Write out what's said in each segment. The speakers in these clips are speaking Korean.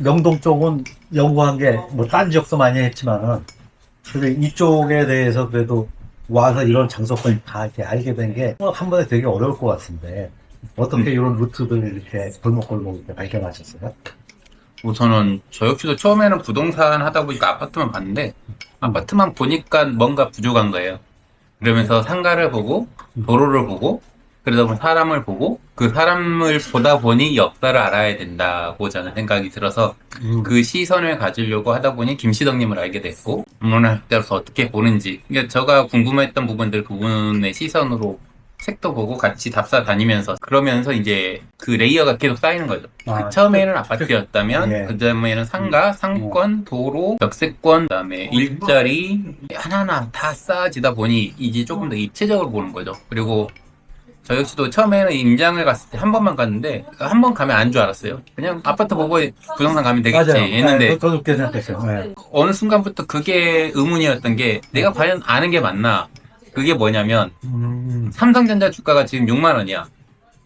명동 쪽은 연구한 게 뭐 딴 지역도 많이 했지만은 그래도 이쪽에 대해서 그래도 와서 이런 장소까지 다 이렇게 알게 된 게 한 번에 되게 어려울 것 같은데 어떻게 이런 루트들을 이렇게 골목골목 이렇게 발견하셨어요? 우선은 저 역시도 처음에는 부동산 하다 보니까 아파트만 봤는데 아파트만 보니까 뭔가 부족한 거예요. 그러면서 상가를 보고 도로를 보고 그러다 보니 사람을 보고 그 사람을 보다 보니 역사를 알아야 된다고 저는 생각이 들어서 그 시선을 가지려고 하다 보니 김시덕님을 알게 됐고 문학자로서 어떻게 보는지 그러니까 제가 궁금했던 부분들 그분의 시선으로 책도 보고 같이 답사 다니면서 그러면서 이제 그 레이어가 계속 쌓이는 거죠. 아, 그 처음에는 아파트였다면 예. 그 다음에는 상가, 상권, 도로, 역세권, 그다음에 일자리 하나하나 다 쌓아지다 보니 이제 조금 더 입체적으로 보는 거죠. 그리고 저 역시도 처음에는 임장을 갔을 때 한 번만 갔는데 한 번 가면 안 줄 알았어요. 그냥 아파트 보고 부동산 가면 되겠지 맞아요. 했는데 네, 저도 그렇게 생각했어요. 네. 어느 순간부터 그게 의문이었던 게 내가 과연 아는 게 맞나? 그게 뭐냐면 음, 삼성전자 주가가 지금 6만 원이야.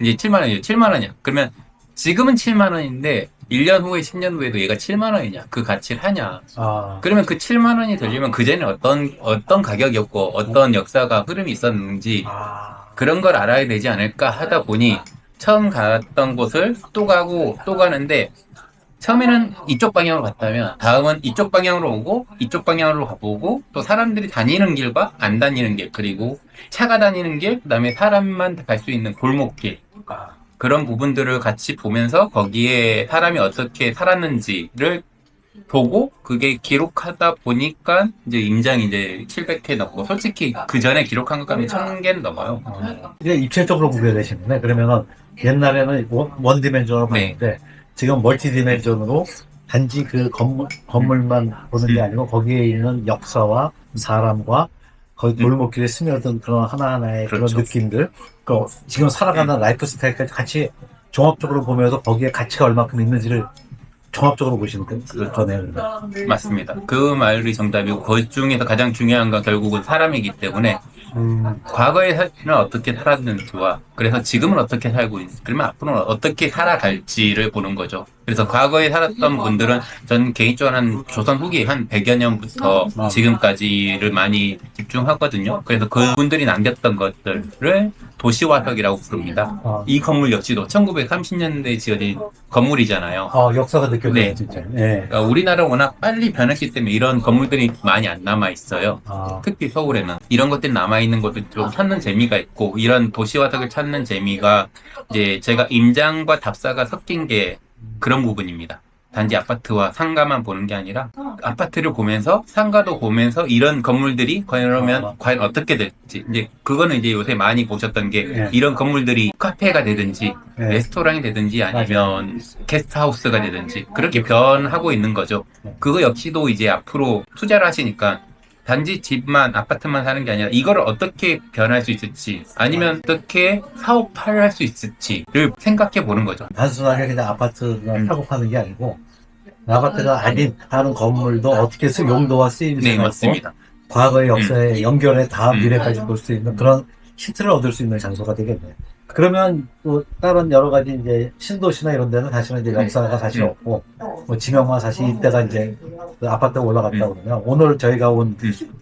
이제 7만 원이에요. 7만 원이야. 그러면 지금은 7만 원인데 1년 후에 10년 후에도 얘가 7만 원이냐? 그 가치를 하냐? 아, 그러면 그 7만 원이 되려면 그전에 어떤 어떤 가격이었고 어떤 역사가 흐름이 있었는지 아, 그런 걸 알아야 되지 않을까 하다 보니 처음 갔던 곳을 또 가고 또 가는데 처음에는 이쪽 방향으로 갔다면 다음은 이쪽 방향으로 오고 이쪽 방향으로 가보고 또 사람들이 다니는 길과 안 다니는 길 그리고 차가 다니는 길 그다음에 사람만 갈 수 있는 골목길. 그런 부분들을 같이 보면서 거기에 사람이 어떻게 살았는지를 보고 그게 기록하다 보니까 이제 임장이 이제 700회 넘고 솔직히 그 전에 기록한 것 가면 1000개는 넘어요. 이게 입체적으로 구별되시네. 그러면은 옛날에는 원, 원 디멘전으로 네. 봤는데 지금 멀티 디멘전으로 단지 그 건물, 건물만 보는 게 아니고 거기에 있는 역사와 사람과 거기 골목길에 스며든 그런 하나하나의 그런 음. 그렇죠. 느낌들, 그 지금 살아가는 라이프 스타일까지 같이 종합적으로 보면서 거기에 가치가 얼마큼 있는지를 종합적으로 보시는 그- 거네요. 그러면. 맞습니다. 그 말이 정답이고 그 중에서 가장 중요한 건 결국은 사람이기 때문에 음, 과거의 삶을 어떻게 살았는지와 그래서 지금은 어떻게 살고 있는지 그러면 앞으로는 어떻게 살아갈지를 보는 거죠. 그래서 과거에 살았던 분들은 전 개인적으로 한 조선 후기 한 100여 년부터 아. 지금까지를 많이 집중하거든요. 그래서 그분들이 남겼던 것들을 도시화석이라고 부릅니다. 아, 이 건물 역시도 1930년대에 지어진 건물이잖아요. 어, 역사가 느껴져요, 네. 진짜. 예. 그러니까 우리나라 워낙 빨리 변했기 때문에 이런 건물들이 많이 안 남아 있어요. 아, 특히 서울에는 이런 것들이 남아 있는 것도 좀 찾는 재미가 있고 이런 도시화석을 찾는 재미가 이제 제가 임장과 답사가 섞인 게 그런 부분입니다. 단지 아파트와 상가만 보는 게 아니라 아파트를 보면서 상가도 보면서 이런 건물들이 그러면 아. 과연 어떻게 될지 이제 그거는 이제 요새 많이 보셨던 게 예. 이런 건물들이 카페가 되든지 예. 레스토랑이 되든지 아니면 게스트하우스가 되든지 그렇게 변하고 있는 거죠. 그거 역시도 이제 앞으로 투자를 하시니까 단지 집만 아파트만 사는 게 아니라 이거를 어떻게 변할 수 있을지 아니면 어떻게 사업화를 할 수 있을지를 생각해 보는 거죠. 단순하게 그냥 아파트가 음. 사고 파는 게 아니고 아파트가 아닌 다른 건물도 어떻게 쓰 용도와 쓰임이 네 맞습니다. 과거의 역사에 연결해 다음 음. 미래까지 볼 수 있는 그런 힌트를 얻을 수 있는 장소가 되겠네요. 그러면 또 다른 여러 가지 이제 신도시나 이런 데는 사실은 이제 역사가 사실 음. 없고 뭐 지명만 사실 이때가 이제 그 아파트가 올라갔다 음. 그러면 오늘 저희가 온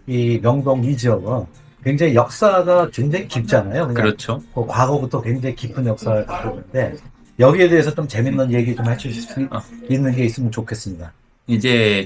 이 명동 이 지역은 굉장히 역사가 굉장히 깊잖아요. 그냥 그렇죠. 그 과거부터 굉장히 깊은 역사를 갖고 있는데 여기에 대해서 좀 재밌는 얘기 좀 해주실 수 어. 있는 게 있으면 좋겠습니다. 이제